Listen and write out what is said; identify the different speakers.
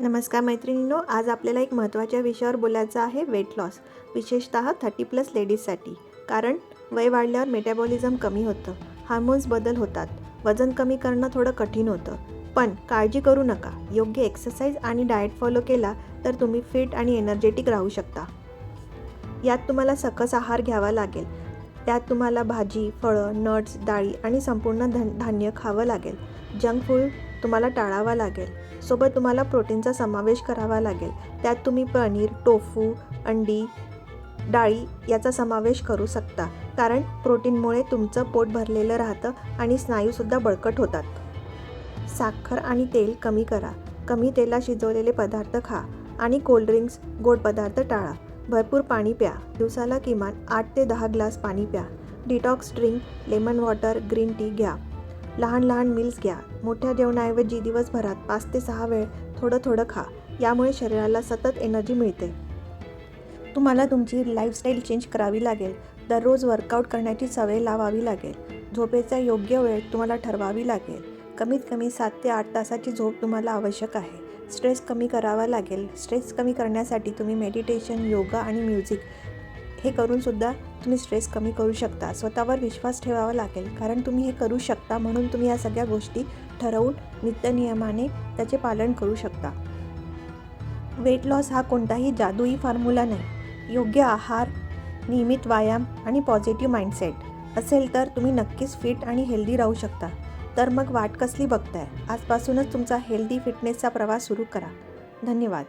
Speaker 1: नमस्कार मैत्रिणींनो आज आपल्याला एक महत्त्वाच्या विषयावर बोलायचं आहे वेट लॉस विशेषतः थर्टी प्लस लेडीजसाठी कारण वय वाढल्यावर मेटाबॉलिझम कमी होतं हार्मोन्स बदल होतात वजन कमी करणं थोडं कठीण होतं. पण काळजी करू नका योग्य एक्सरसाइज आणि डाएट फॉलो केला तर तुम्ही फिट आणि एनर्जेटिक राहू शकता. यात तुम्हाला सकस आहार घ्यावा लागेल. त्यात तुम्हाला भाजी फळं नट्स डाळी आणि संपूर्ण धन धान्य खावं लागेल. जंक फूड तुम्हाला टाळावा लागेल. सोबत तुम्हाला प्रोटीनचा समावेश करावा लागेल. त्यात तुम्ही पनीर टोफू अंडी डाळी याचा समावेश करू शकता. कारण प्रोटीनमुळे तुमचं पोट भरलेलं राहतं आणि स्नायूसुद्धा बळकट होतात. साखर आणि तेल कमी करा. कमी तेलात शिजवलेले पदार्थ खा आणि कोल्ड्रिंक्स गोड पदार्थ टाळा. भरपूर पाणी प्या. दिवसाला किमान आठ ते दहा ग्लास पाणी प्या. Detox drink lemon water green tea घ्या. लहान लहान मिल्स घ्या. मोठ्या जेवणाऐवजी दिवसभरात पाच ते सहा वेळ थोडं थोडं खा. यामुळे शरीराला सतत एनर्जी मिळते. तुम्हाला तुमची लाईफस्टाईल चेंज करावी लागेल. दररोज वर्कआउट करण्याची सवय लावावी लागेल. झोपेचा योग्य वेळ तुम्हाला ठरवावी लागेल. कमीत कमी सात ते आठ तासाची झोप तुम्हाला आवश्यक आहे. स्ट्रेस कमी करावा लागेल. स्ट्रेस कमी करण्यासाठी तुम्ही मेडिटेशन योगा आणि म्युझिक हे करूनसुद्धा तुम्ही स्ट्रेस कमी करू शकता. स्वतःवर विश्वास ठेवावा लागेल. कारण तुम्ही हे करू शकता म्हणून तुम्ही या सगळ्या गोष्टी ठरवून नित्यनियमाने त्याचे पालन करू शकता. वेट लॉस हा कोणताही जादुई फॉर्म्युला नाही. योग्य आहार नियमित व्यायाम आणि पॉझिटिव्ह माइंडसेट असेल तर तुम्ही नक्कीच फिट आणि हेल्दी राहू शकता. तर मग वाट कसली बघताय? आजपासूनच तुमचा हेल्दी फिटनेसचा प्रवास सुरू करा. धन्यवाद.